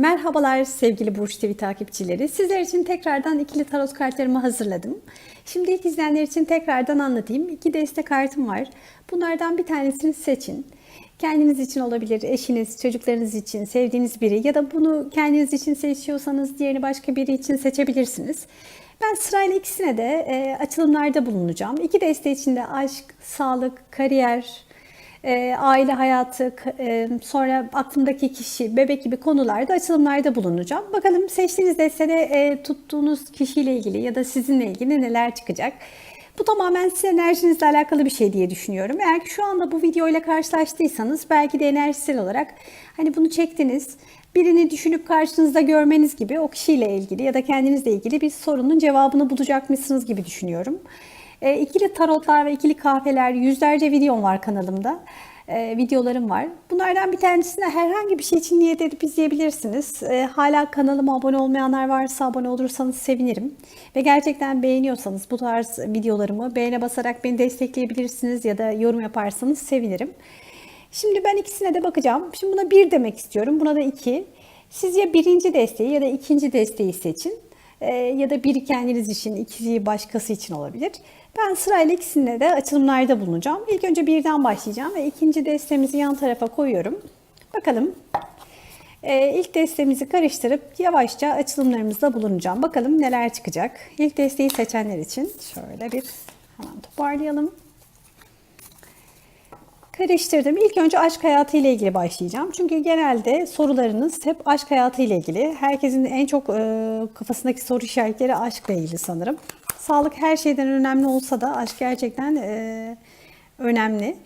Merhabalar sevgili Burç TV takipçileri. Sizler için tekrardan ikili tarot kartlarımı hazırladım. Şimdi ilk izleyenler için tekrardan anlatayım. İki destek kartım var. Bunlardan bir tanesini seçin. Kendiniz için olabilir, eşiniz, çocuklarınız için, sevdiğiniz biri ya da bunu kendiniz için seçiyorsanız diğerini başka biri için seçebilirsiniz. Ben sırayla ikisine de e, açılımlarda bulunacağım. İki deste içinde aşk, sağlık, kariyer, e, aile hayatı, e, sonra aklımdaki kişi, bebek gibi konularda açılımlarda bulunacağım. Bakalım seçtiğiniz destede e, tuttuğunuz kişiyle ilgili ya da sizinle ilgili neler çıkacak. Bu tamamen sizin enerjinizle alakalı bir şey diye düşünüyorum. Eğer şu anda bu video ile karşılaştıysanız belki de enerjisel olarak hani bunu çektiniz, birini düşünüp karşınızda görmeniz gibi o kişiyle ilgili ya da kendinizle ilgili bir sorunun cevabını bulacakmışsınız gibi düşünüyorum. E, ikili tarotlar ve ikili kahveler yüzlerce videom var kanalımda. E, videolarım var. Bunlardan bir tanesine herhangi bir şey için niyet edip izleyebilirsiniz. E, hala kanalıma abone olmayanlar varsa abone olursanız sevinirim. Ve gerçekten beğeniyorsanız bu tarz videolarımı beğene basarak beni destekleyebilirsiniz ya da yorum yaparsanız sevinirim. Şimdi ben ikisine de bakacağım. Şimdi buna bir demek istiyorum. Buna da iki. Siz ya birinci desteği ya da ikinci desteği seçin. Ee, ya da biri kendiniz için, ikisi başkası için olabilir. Ben sırayla ikisine de açılımlarda bulunacağım. İlk önce birden başlayacağım ve ikinci destemizi yan tarafa koyuyorum. Bakalım. Ee, ilk destemizi karıştırıp yavaşça açılımlarımızda bulunacağım. Bakalım neler çıkacak. İlk desteği seçenler için şöyle bir hemen toparlayalım. Karıştırdım. İlk önce aşk hayatı ile ilgili başlayacağım. Çünkü genelde sorularınız hep aşk hayatı ile ilgili. Herkesin en çok e, kafasındaki soru işaretleri aşkla ilgili sanırım. Sağlık her şeyden önemli olsa da aşk gerçekten e, önemli.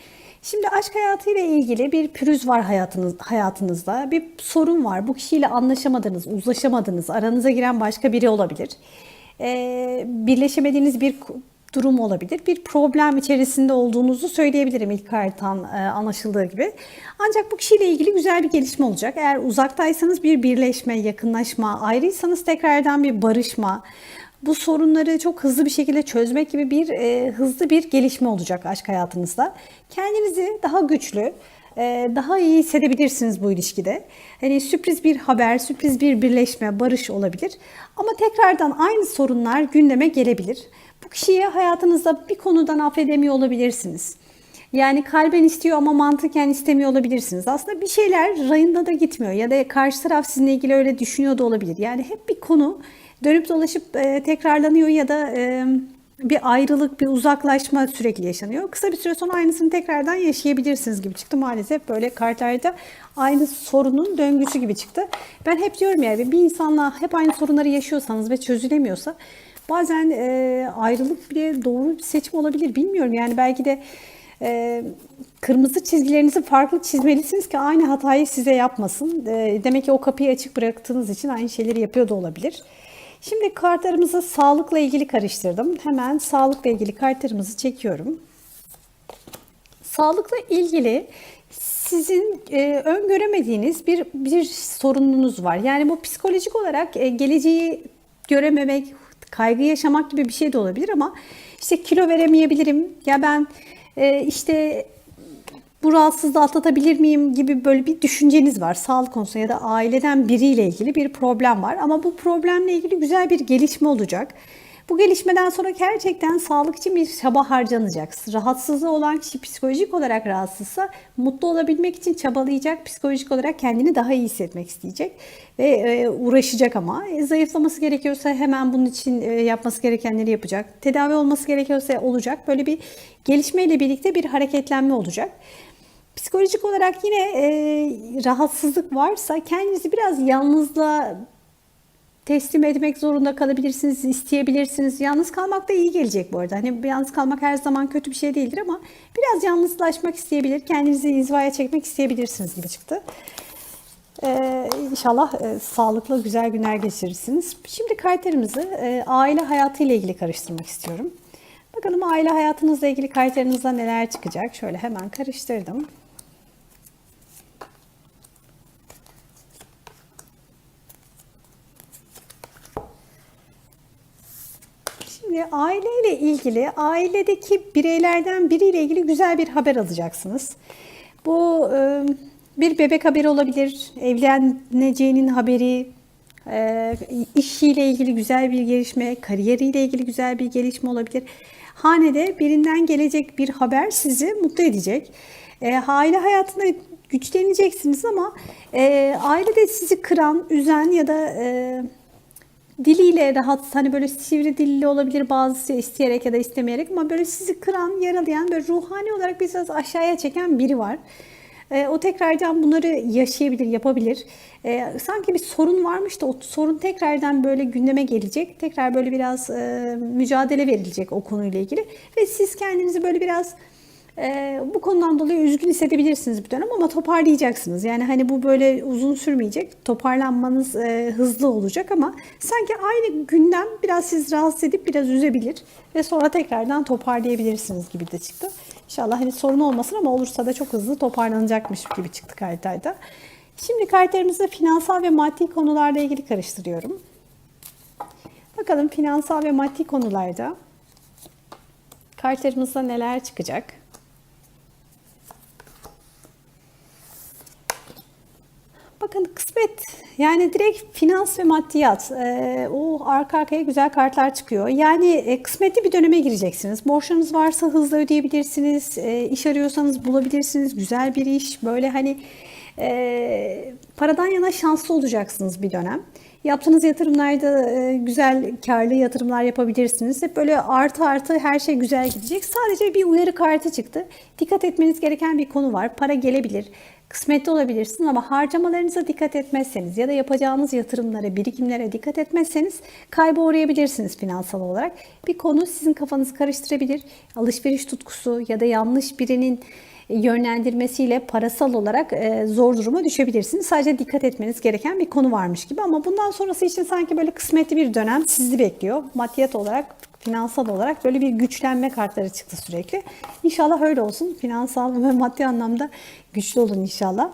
Şimdi aşk hayatı ile ilgili bir pürüz var hayatınız, hayatınızda. Bir sorun var. Bu kişiyle anlaşamadınız, uzlaşamadınız. Aranıza giren başka biri olabilir. E, birleşemediğiniz bir durum olabilir. Bir problem içerisinde olduğunuzu söyleyebilirim ilk karttan e, anlaşıldığı gibi. Ancak bu kişiyle ilgili güzel bir gelişme olacak. Eğer uzaktaysanız bir birleşme, yakınlaşma, ayrıysanız tekrardan bir barışma, bu sorunları çok hızlı bir şekilde çözmek gibi bir e, hızlı bir gelişme olacak aşk hayatınızda. Kendinizi daha güçlü, e, daha iyi hissedebilirsiniz bu ilişkide. Hani sürpriz bir haber, sürpriz bir birleşme, barış olabilir. Ama tekrardan aynı sorunlar gündeme gelebilir. Kişiyi hayatınızda bir konudan affedemiyor olabilirsiniz. Yani kalben istiyor ama mantıken istemiyor olabilirsiniz. Aslında bir şeyler rayında da gitmiyor ya da karşı taraf sizinle ilgili öyle düşünüyor da olabilir. Yani hep bir konu dönüp dolaşıp e, tekrarlanıyor ya da e, bir ayrılık, bir uzaklaşma sürekli yaşanıyor. Kısa bir süre sonra aynısını tekrardan yaşayabilirsiniz gibi çıktı. Maalesef böyle kartlarda aynı sorunun döngüsü gibi çıktı. Ben hep diyorum ya bir insanla hep aynı sorunları yaşıyorsanız ve çözülemiyorsa bazen e, ayrılık bile doğru bir seçim olabilir. Bilmiyorum yani belki de e, kırmızı çizgilerinizi farklı çizmelisiniz ki aynı hatayı size yapmasın. E, demek ki o kapıyı açık bıraktığınız için aynı şeyleri yapıyor da olabilir. Şimdi kartlarımızı sağlıkla ilgili karıştırdım. Hemen sağlıkla ilgili kartlarımızı çekiyorum. Sağlıkla ilgili sizin e, öngöremediğiniz bir bir sorununuz var. Yani bu psikolojik olarak e, geleceği görememek, kaygı yaşamak gibi bir şey de olabilir ama işte kilo veremeyebilirim. Ya ben e, işte bu rahatsızlığı atlatabilir miyim gibi böyle bir düşünceniz var. Sağlık konusunda ya da aileden biriyle ilgili bir problem var. Ama bu problemle ilgili güzel bir gelişme olacak. Bu gelişmeden sonra gerçekten sağlık için bir çaba harcanacak. Rahatsızlığı olan kişi psikolojik olarak rahatsızsa mutlu olabilmek için çabalayacak. Psikolojik olarak kendini daha iyi hissetmek isteyecek ve e, uğraşacak ama. E, zayıflaması gerekiyorsa hemen bunun için e, yapması gerekenleri yapacak. Tedavi olması gerekiyorsa olacak. Böyle bir gelişmeyle birlikte bir hareketlenme olacak. Psikolojik olarak yine e, rahatsızlık varsa kendinizi biraz yalnızlığa teslim etmek zorunda kalabilirsiniz, isteyebilirsiniz. Yalnız kalmak da iyi gelecek bu arada. Hani yalnız kalmak her zaman kötü bir şey değildir ama biraz yalnızlaşmak isteyebilir, kendinizi inzivaya çekmek isteyebilirsiniz gibi çıktı. Ee, inşallah e, sağlıklı, güzel günler geçirirsiniz. Şimdi kartlarımızı e, aile hayatı ile ilgili karıştırmak istiyorum. Bakalım aile hayatınızla ilgili kartlarınızda neler çıkacak. Şöyle hemen karıştırdım. Şimdi aileyle ilgili, ailedeki bireylerden biriyle ilgili güzel bir haber alacaksınız. Bu e, Bir bebek haberi olabilir, evleneceğinin haberi, e, işiyle ilgili güzel bir gelişme, kariyeriyle ilgili güzel bir gelişme olabilir. Hanede birinden gelecek bir haber sizi mutlu edecek. E, aile hayatında güçleneceksiniz ama e, ailede sizi kıran, üzen ya da e, diliyle rahatsız hani böyle sivri dilli olabilir bazısı isteyerek ya da istemeyerek ama böyle sizi kıran, yaralayan böyle ruhani olarak biraz aşağıya çeken biri var. E, o tekrardan bunları yaşayabilir, yapabilir. E, sanki bir sorun varmış da o sorun tekrardan böyle gündeme gelecek. Tekrar böyle biraz e, mücadele verilecek o konuyla ilgili. Ve siz kendinizi böyle biraz e, bu konudan dolayı üzgün hissedebilirsiniz bir dönem ama toparlayacaksınız. Yani hani bu böyle uzun sürmeyecek. Toparlanmanız e, hızlı olacak ama sanki aynı gündem biraz siz rahatsız edip biraz üzebilir ve sonra tekrardan toparlayabilirsiniz gibi de çıktı. İnşallah hani sorun olmasın ama olursa da çok hızlı toparlanacakmış gibi çıktı karitayda. Şimdi kartlarımızı finansal ve maddi konularla ilgili karıştırıyorum. Bakalım finansal ve maddi konularda kartlarımızda neler çıkacak? Bakın kısmet yani direkt finans ve maddiyat e, o arka arkaya güzel kartlar çıkıyor. Yani e, kısmetli bir döneme gireceksiniz. Borçlarınız varsa hızlı ödeyebilirsiniz. E, iş arıyorsanız bulabilirsiniz. Güzel bir iş böyle hani e, paradan yana şanslı olacaksınız bir dönem. Yaptığınız yatırımlarda e, güzel karlı yatırımlar yapabilirsiniz. Hep böyle artı artı her şey güzel gidecek. Sadece bir uyarı kartı çıktı. Dikkat etmeniz gereken bir konu var. Para gelebilir kısmetli olabilirsiniz ama harcamalarınıza dikkat etmezseniz ya da yapacağınız yatırımlara, birikimlere dikkat etmezseniz kayba uğrayabilirsiniz finansal olarak. Bir konu sizin kafanızı karıştırabilir. Alışveriş tutkusu ya da yanlış birinin yönlendirmesiyle parasal olarak e, zor duruma düşebilirsiniz. Sadece dikkat etmeniz gereken bir konu varmış gibi ama bundan sonrası için sanki böyle kısmetli bir dönem sizi bekliyor. Maddiyat olarak, finansal olarak böyle bir güçlenme kartları çıktı sürekli. İnşallah öyle olsun. Finansal ve maddi anlamda güçlü olun inşallah.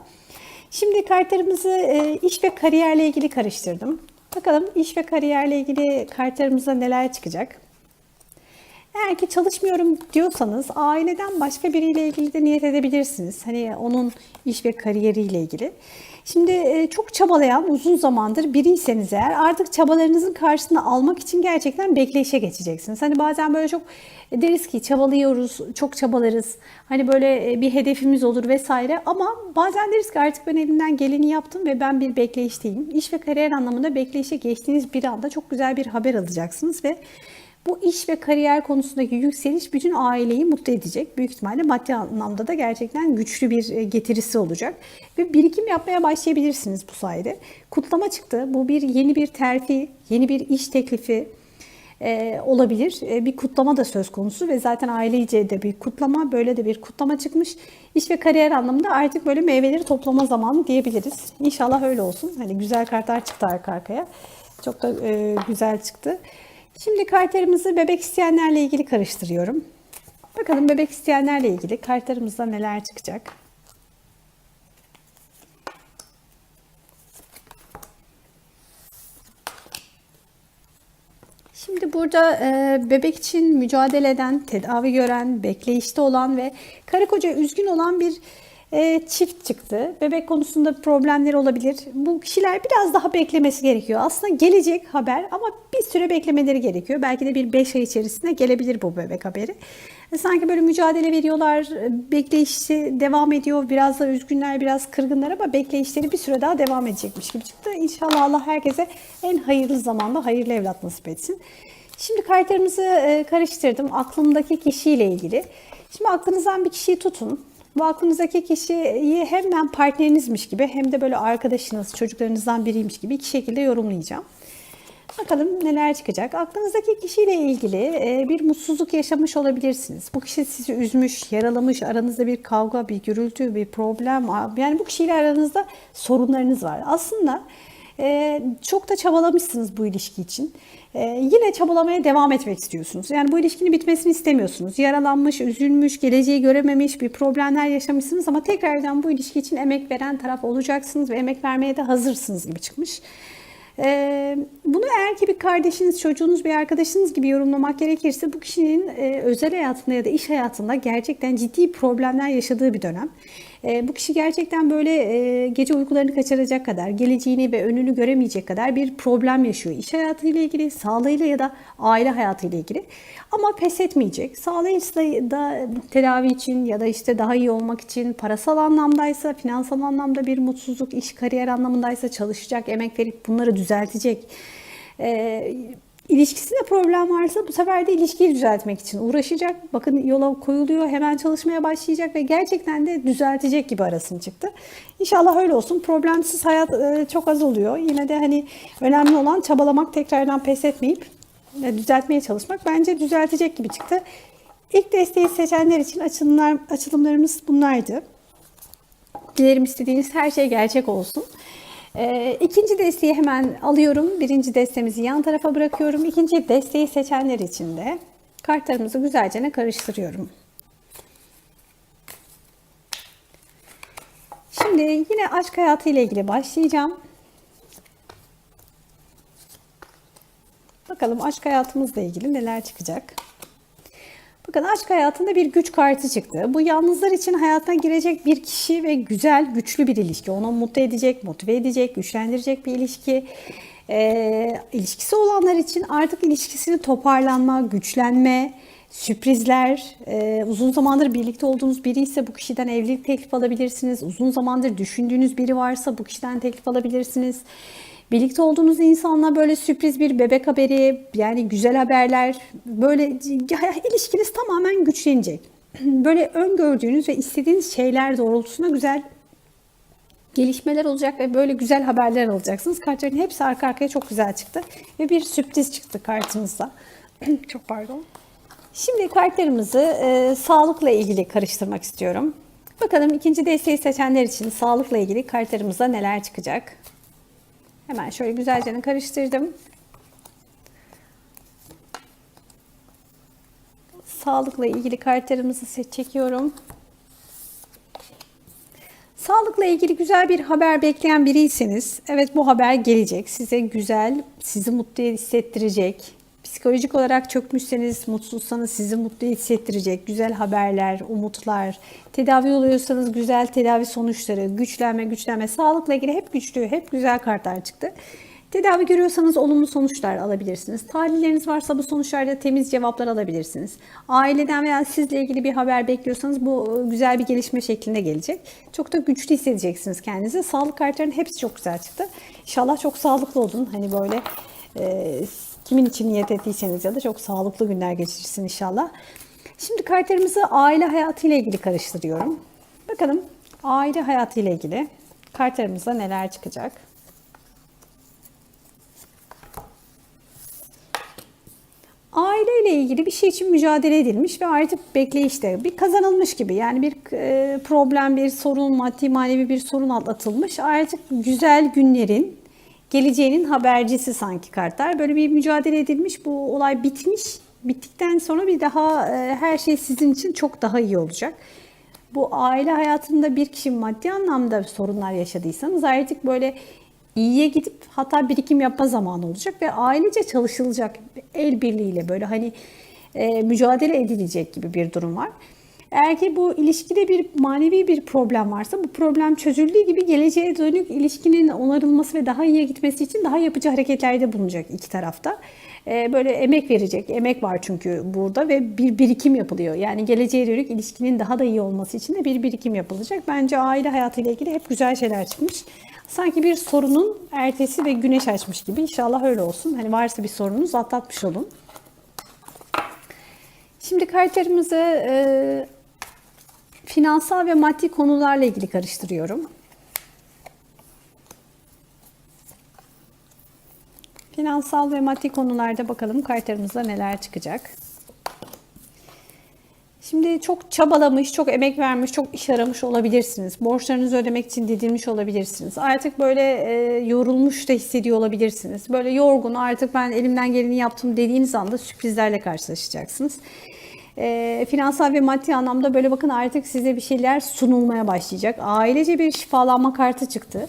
Şimdi kartlarımızı e, iş ve kariyerle ilgili karıştırdım. Bakalım iş ve kariyerle ilgili kartlarımıza neler çıkacak. Eğer ki çalışmıyorum diyorsanız aileden başka biriyle ilgili de niyet edebilirsiniz. Hani onun iş ve kariyeriyle ilgili. Şimdi e, çok çabalayan uzun zamandır biriyseniz eğer artık çabalarınızın karşısını almak için gerçekten bekleyişe geçeceksiniz. Hani bazen böyle çok deriz ki çabalıyoruz, çok çabalarız. Hani böyle e, bir hedefimiz olur vesaire ama bazen deriz ki artık ben elimden geleni yaptım ve ben bir bekleyişteyim. İş ve kariyer anlamında bekleyişe geçtiğiniz bir anda çok güzel bir haber alacaksınız ve bu iş ve kariyer konusundaki yükseliş bütün aileyi mutlu edecek. Büyük ihtimalle maddi anlamda da gerçekten güçlü bir e, getirisi olacak. Ve birikim yapmaya başlayabilirsiniz bu sayede. Kutlama çıktı. Bu bir yeni bir terfi, yeni bir iş teklifi e, olabilir. E, bir kutlama da söz konusu ve zaten ailece de bir kutlama, böyle de bir kutlama çıkmış. İş ve kariyer anlamında artık böyle meyveleri toplama zamanı diyebiliriz. İnşallah öyle olsun. Hani güzel kartlar çıktı arka arkaya. Çok da e, güzel çıktı. Şimdi kartlarımızı bebek isteyenlerle ilgili karıştırıyorum. Bakalım bebek isteyenlerle ilgili kartlarımızda neler çıkacak. Şimdi burada e, bebek için mücadele eden, tedavi gören, bekleyişte olan ve karı koca üzgün olan bir e, çift çıktı. Bebek konusunda problemleri olabilir. Bu kişiler biraz daha beklemesi gerekiyor. Aslında gelecek haber ama bir süre beklemeleri gerekiyor. Belki de bir 5 ay içerisinde gelebilir bu bebek haberi. E, sanki böyle mücadele veriyorlar, bekleyişi devam ediyor. Biraz da üzgünler, biraz kırgınlar ama bekleyişleri bir süre daha devam edecekmiş gibi çıktı. İnşallah Allah herkese en hayırlı zamanda hayırlı evlat nasip etsin. Şimdi kartlarımızı e, karıştırdım. Aklımdaki kişiyle ilgili. Şimdi aklınızdan bir kişiyi tutun. Bu aklınızdaki kişiyi hem ben partnerinizmiş gibi hem de böyle arkadaşınız, çocuklarınızdan biriymiş gibi iki şekilde yorumlayacağım. Bakalım neler çıkacak. Aklınızdaki kişiyle ilgili e, bir mutsuzluk yaşamış olabilirsiniz. Bu kişi sizi üzmüş, yaralamış, aranızda bir kavga, bir gürültü, bir problem. Yani bu kişiyle aranızda sorunlarınız var. Aslında e, çok da çabalamışsınız bu ilişki için. E, yine çabalamaya devam etmek istiyorsunuz. Yani bu ilişkinin bitmesini istemiyorsunuz. Yaralanmış, üzülmüş, geleceği görememiş bir problemler yaşamışsınız ama tekrardan bu ilişki için emek veren taraf olacaksınız ve emek vermeye de hazırsınız gibi çıkmış. Ee, bunu eğer ki bir kardeşiniz, çocuğunuz, bir arkadaşınız gibi yorumlamak gerekirse bu kişinin e, özel hayatında ya da iş hayatında gerçekten ciddi problemler yaşadığı bir dönem. E, bu kişi gerçekten böyle e, gece uykularını kaçıracak kadar, geleceğini ve önünü göremeyecek kadar bir problem yaşıyor. İş hayatıyla ilgili, sağlığıyla ya da aile hayatıyla ilgili. Ama pes etmeyecek. Sağlığıysa da tedavi için ya da işte daha iyi olmak için parasal anlamdaysa, finansal anlamda bir mutsuzluk, iş kariyer anlamındaysa çalışacak, emek verip bunları düzeltecek. Ee, ilişkisinde problem varsa bu sefer de ilişkiyi düzeltmek için uğraşacak. Bakın yola koyuluyor, hemen çalışmaya başlayacak ve gerçekten de düzeltecek gibi arasını çıktı. İnşallah öyle olsun. Problemsiz hayat e, çok az oluyor. Yine de hani önemli olan çabalamak, tekrardan pes etmeyip e, düzeltmeye çalışmak. Bence düzeltecek gibi çıktı. İlk desteği seçenler için açılımlar, açılımlarımız bunlardı. Dilerim istediğiniz her şey gerçek olsun. Ee, ikinci desteği hemen alıyorum. Birinci destemizi yan tarafa bırakıyorum. İkinci desteği seçenler için de kartlarımızı güzelce karıştırıyorum. Şimdi yine aşk hayatı ile ilgili başlayacağım. Bakalım aşk hayatımızla ilgili neler çıkacak. Bakın aşk hayatında bir güç kartı çıktı. Bu yalnızlar için hayatına girecek bir kişi ve güzel, güçlü bir ilişki. Onu mutlu edecek, motive edecek, güçlendirecek bir ilişki. E, ilişkisi olanlar için artık ilişkisini toparlanma, güçlenme, sürprizler, e, uzun zamandır birlikte olduğunuz biri ise bu kişiden evlilik teklif alabilirsiniz. Uzun zamandır düşündüğünüz biri varsa bu kişiden teklif alabilirsiniz. Birlikte olduğunuz insanla böyle sürpriz bir bebek haberi, yani güzel haberler, böyle ilişkiniz tamamen güçlenecek. Böyle öngördüğünüz ve istediğiniz şeyler doğrultusunda güzel gelişmeler olacak ve böyle güzel haberler alacaksınız. Kartların hepsi arka arkaya çok güzel çıktı ve bir sürpriz çıktı kartınızda. çok pardon. Şimdi kartlarımızı e, sağlıkla ilgili karıştırmak istiyorum. Bakalım ikinci desteği seçenler için sağlıkla ilgili kartlarımızda neler çıkacak? Hemen şöyle güzelce karıştırdım. Sağlıkla ilgili kartlarımızı çekiyorum. Sağlıkla ilgili güzel bir haber bekleyen biriyseniz, evet bu haber gelecek. Size güzel, sizi mutlu hissettirecek, Psikolojik olarak çökmüşseniz, mutsuzsanız sizi mutlu hissettirecek güzel haberler, umutlar, tedavi oluyorsanız güzel tedavi sonuçları, güçlenme, güçlenme, sağlıkla ilgili hep güçlü, hep güzel kartlar çıktı. Tedavi görüyorsanız olumlu sonuçlar alabilirsiniz. Tahlilleriniz varsa bu sonuçlarda temiz cevaplar alabilirsiniz. Aileden veya sizle ilgili bir haber bekliyorsanız bu e, güzel bir gelişme şeklinde gelecek. Çok da güçlü hissedeceksiniz kendinizi. Sağlık kartlarının hepsi çok güzel çıktı. İnşallah çok sağlıklı olun. Hani böyle e, kimin için niyet ettiyseniz ya da çok sağlıklı günler geçirsin inşallah. Şimdi kartlarımızı aile hayatı ile ilgili karıştırıyorum. Bakalım aile hayatı ile ilgili kartlarımızda neler çıkacak. Aile ile ilgili bir şey için mücadele edilmiş ve artık bekleyişte bir kazanılmış gibi. Yani bir e, problem, bir sorun, maddi manevi bir sorun atlatılmış. Artık güzel günlerin geleceğinin habercisi sanki kartlar. Böyle bir mücadele edilmiş, bu olay bitmiş. Bittikten sonra bir daha e, her şey sizin için çok daha iyi olacak. Bu aile hayatında bir kişi maddi anlamda sorunlar yaşadıysanız artık böyle iyiye gidip hatta birikim yapma zamanı olacak ve ailece çalışılacak el birliğiyle böyle hani e, mücadele edilecek gibi bir durum var. Eğer ki bu ilişkide bir manevi bir problem varsa bu problem çözüldüğü gibi geleceğe dönük ilişkinin onarılması ve daha iyiye gitmesi için daha yapıcı hareketlerde bulunacak iki tarafta. Ee, böyle emek verecek, emek var çünkü burada ve bir birikim yapılıyor. Yani geleceğe dönük ilişkinin daha da iyi olması için de bir birikim yapılacak. Bence aile hayatıyla ilgili hep güzel şeyler çıkmış. Sanki bir sorunun ertesi ve güneş açmış gibi. İnşallah öyle olsun. Hani varsa bir sorununuz atlatmış olun. Şimdi kartlarımızı e, finansal ve maddi konularla ilgili karıştırıyorum. Finansal ve maddi konularda bakalım kartlarımızda neler çıkacak. Şimdi çok çabalamış, çok emek vermiş, çok iş aramış olabilirsiniz. Borçlarınızı ödemek için didilmiş olabilirsiniz. Artık böyle e, yorulmuş da hissediyor olabilirsiniz. Böyle yorgun, artık ben elimden geleni yaptım dediğiniz anda sürprizlerle karşılaşacaksınız e, finansal ve maddi anlamda böyle bakın artık size bir şeyler sunulmaya başlayacak. Ailece bir şifalanma kartı çıktı.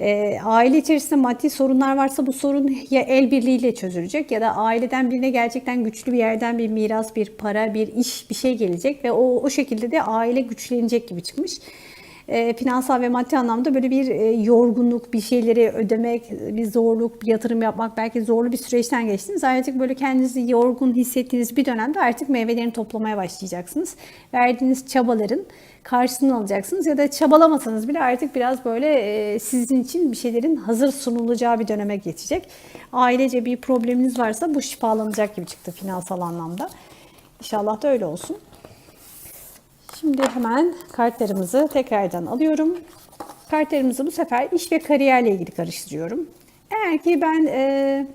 E, aile içerisinde maddi sorunlar varsa bu sorun ya el birliğiyle çözülecek ya da aileden birine gerçekten güçlü bir yerden bir miras, bir para, bir iş, bir şey gelecek ve o, o şekilde de aile güçlenecek gibi çıkmış. E, finansal ve maddi anlamda böyle bir e, yorgunluk, bir şeyleri ödemek, bir zorluk, bir yatırım yapmak, belki zorlu bir süreçten geçtiniz. Artık böyle kendinizi yorgun hissettiğiniz bir dönemde artık meyvelerini toplamaya başlayacaksınız. Verdiğiniz çabaların karşılığını alacaksınız ya da çabalamasanız bile artık biraz böyle e, sizin için bir şeylerin hazır sunulacağı bir döneme geçecek. Ailece bir probleminiz varsa bu şifalanacak gibi çıktı finansal anlamda. İnşallah da öyle olsun. Şimdi hemen kartlarımızı tekrardan alıyorum. Kartlarımızı bu sefer iş ve kariyerle ilgili karıştırıyorum. Eğer ki ben e,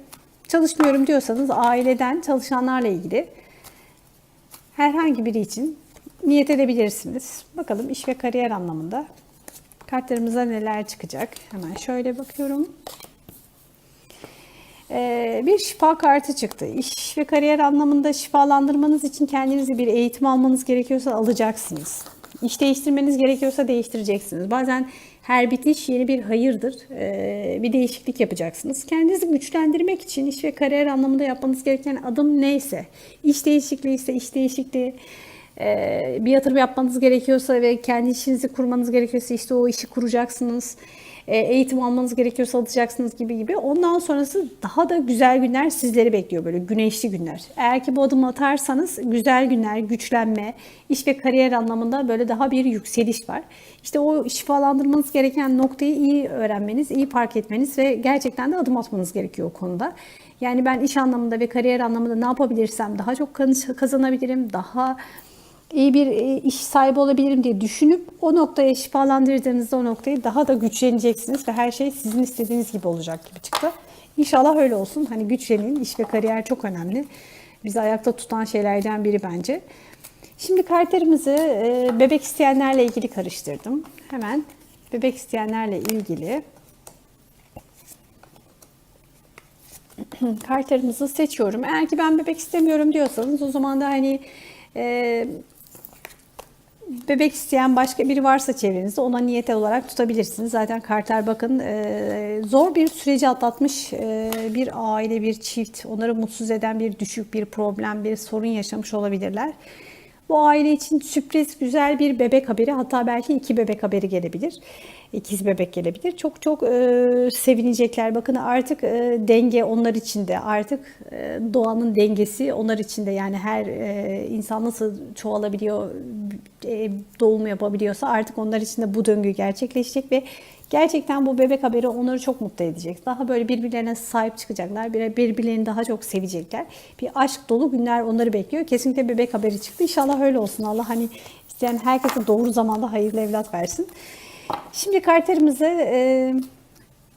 çalışmıyorum diyorsanız aileden çalışanlarla ilgili herhangi biri için niyet edebilirsiniz. Bakalım iş ve kariyer anlamında kartlarımıza neler çıkacak. Hemen şöyle bakıyorum. Ee, bir şifa kartı çıktı. İş ve kariyer anlamında şifalandırmanız için kendinizi bir eğitim almanız gerekiyorsa alacaksınız. İş değiştirmeniz gerekiyorsa değiştireceksiniz. Bazen her bitiş yeni bir hayırdır. Ee, bir değişiklik yapacaksınız. Kendinizi güçlendirmek için iş ve kariyer anlamında yapmanız gereken adım neyse, iş değişikliği ise iş değişikliği, ee, bir yatırım yapmanız gerekiyorsa ve kendi işinizi kurmanız gerekiyorsa işte o işi kuracaksınız. Ee, eğitim almanız gerekiyorsa alacaksınız gibi gibi. Ondan sonrası daha da güzel günler sizleri bekliyor böyle güneşli günler. Eğer ki bu adımı atarsanız güzel günler, güçlenme, iş ve kariyer anlamında böyle daha bir yükseliş var. İşte o şifalandırmanız gereken noktayı iyi öğrenmeniz, iyi fark etmeniz ve gerçekten de adım atmanız gerekiyor o konuda. Yani ben iş anlamında ve kariyer anlamında ne yapabilirsem daha çok kazanabilirim, daha iyi bir e, iş sahibi olabilirim diye düşünüp o noktaya şifalandırdığınızda o noktayı daha da güçleneceksiniz ve her şey sizin istediğiniz gibi olacak gibi çıktı. İnşallah öyle olsun. Hani güçlenin, iş ve kariyer çok önemli. Bizi ayakta tutan şeylerden biri bence. Şimdi kartlarımızı e, bebek isteyenlerle ilgili karıştırdım. Hemen bebek isteyenlerle ilgili kartlarımızı seçiyorum. Eğer ki ben bebek istemiyorum diyorsanız o zaman da hani e, bebek isteyen başka biri varsa çevrenizde ona niyet olarak tutabilirsiniz. Zaten kartlar bakın e, zor bir süreci atlatmış e, bir aile, bir çift, onları mutsuz eden bir düşük, bir problem, bir sorun yaşamış olabilirler. Bu aile için sürpriz güzel bir bebek haberi hatta belki iki bebek haberi gelebilir. İkiz bebek gelebilir. Çok çok e, sevinecekler. Bakın artık e, denge onlar için de artık e, doğanın dengesi onlar için de yani her e, insan nasıl çoğalabiliyor, e, doğum yapabiliyorsa artık onlar için de bu döngü gerçekleşecek ve Gerçekten bu bebek haberi onları çok mutlu edecek. Daha böyle birbirlerine sahip çıkacaklar. Birbirlerini daha çok sevecekler. Bir aşk dolu günler onları bekliyor. Kesinlikle bebek haberi çıktı. İnşallah öyle olsun. Allah hani isteyen herkese doğru zamanda hayırlı evlat versin. Şimdi kartlarımızı e,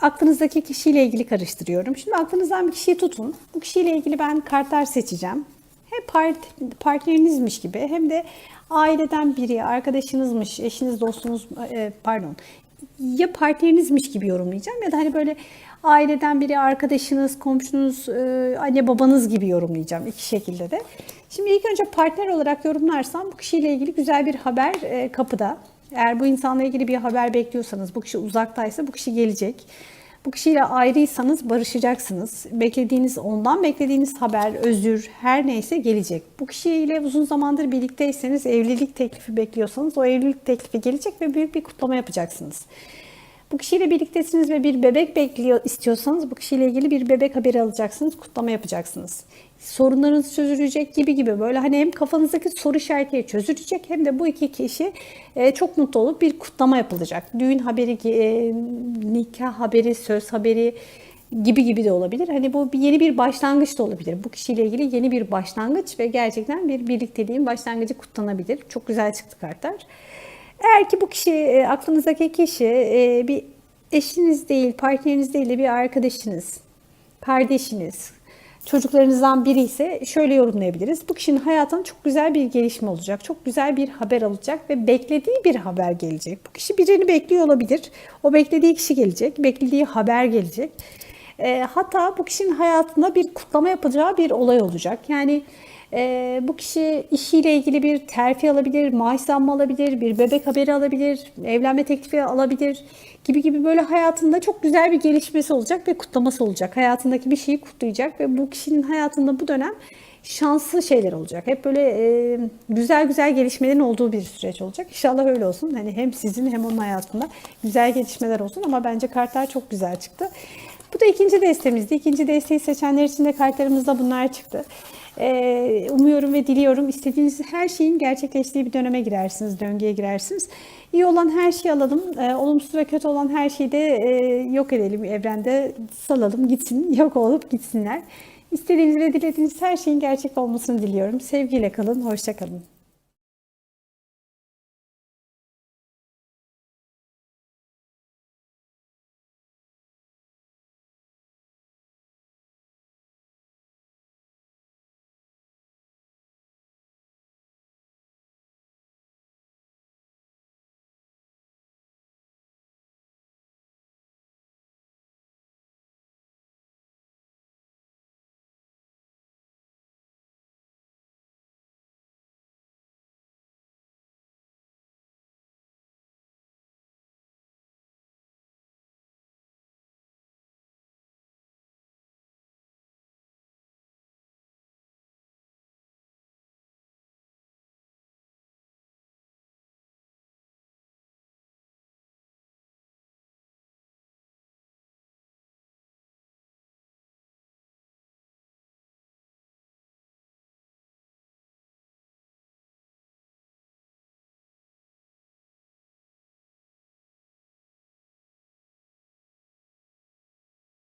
aklınızdaki kişiyle ilgili karıştırıyorum. Şimdi aklınızdan bir kişiyi tutun. Bu kişiyle ilgili ben kartlar seçeceğim. Hem part, partnerinizmiş gibi hem de aileden biri, arkadaşınızmış, eşiniz, dostunuz, e, pardon, ya partnerinizmiş gibi yorumlayacağım ya da hani böyle aileden biri arkadaşınız, komşunuz, e, anne babanız gibi yorumlayacağım iki şekilde de. Şimdi ilk önce partner olarak yorumlarsam bu kişiyle ilgili güzel bir haber e, kapıda. Eğer bu insanla ilgili bir haber bekliyorsanız, bu kişi uzaktaysa bu kişi gelecek. Bu kişiyle ayrıysanız barışacaksınız. Beklediğiniz, ondan beklediğiniz haber, özür, her neyse gelecek. Bu kişiyle uzun zamandır birlikteyseniz, evlilik teklifi bekliyorsanız o evlilik teklifi gelecek ve büyük bir kutlama yapacaksınız. Bu kişiyle birliktesiniz ve bir bebek bekliyor istiyorsanız bu kişiyle ilgili bir bebek haberi alacaksınız, kutlama yapacaksınız. Sorunlarınız çözülecek gibi gibi böyle hani hem kafanızdaki soru işareti çözülecek hem de bu iki kişi e, çok mutlu olup bir kutlama yapılacak. Düğün haberi, e, nikah haberi, söz haberi gibi gibi de olabilir. Hani bu yeni bir başlangıç da olabilir. Bu kişiyle ilgili yeni bir başlangıç ve gerçekten bir birlikteliğin başlangıcı kutlanabilir. Çok güzel çıktı kartlar. Eğer ki bu kişi, e, aklınızdaki kişi bir eşiniz değil, partneriniz değil de bir arkadaşınız, kardeşiniz, çocuklarınızdan biri ise şöyle yorumlayabiliriz. Bu kişinin hayatında çok güzel bir gelişme olacak. Çok güzel bir haber alacak ve beklediği bir haber gelecek. Bu kişi birini bekliyor olabilir. O beklediği kişi gelecek. Beklediği haber gelecek. E, hatta bu kişinin hayatında bir kutlama yapacağı bir olay olacak. Yani Ee, bu kişi işiyle ilgili bir terfi alabilir, maaş zammı alabilir, bir bebek haberi alabilir, evlenme teklifi alabilir gibi gibi böyle hayatında çok güzel bir gelişmesi olacak ve kutlaması olacak. Hayatındaki bir şeyi kutlayacak ve bu kişinin hayatında bu dönem şanslı şeyler olacak. Hep böyle e, güzel güzel gelişmelerin olduğu bir süreç olacak. İnşallah öyle olsun. Hani hem sizin hem onun hayatında güzel gelişmeler olsun ama bence kartlar çok güzel çıktı. Bu da ikinci destemizdi. İkinci desteği seçenler için de kartlarımızda bunlar çıktı. Ee, umuyorum ve diliyorum istediğiniz her şeyin gerçekleştiği bir döneme girersiniz, döngüye girersiniz. İyi olan her şeyi alalım, ee, olumsuz ve kötü olan her şeyi de e, yok edelim evrende, salalım gitsin, yok olup gitsinler. İstediğiniz ve dilediğiniz her şeyin gerçek olmasını diliyorum. Sevgiyle kalın, hoşça kalın.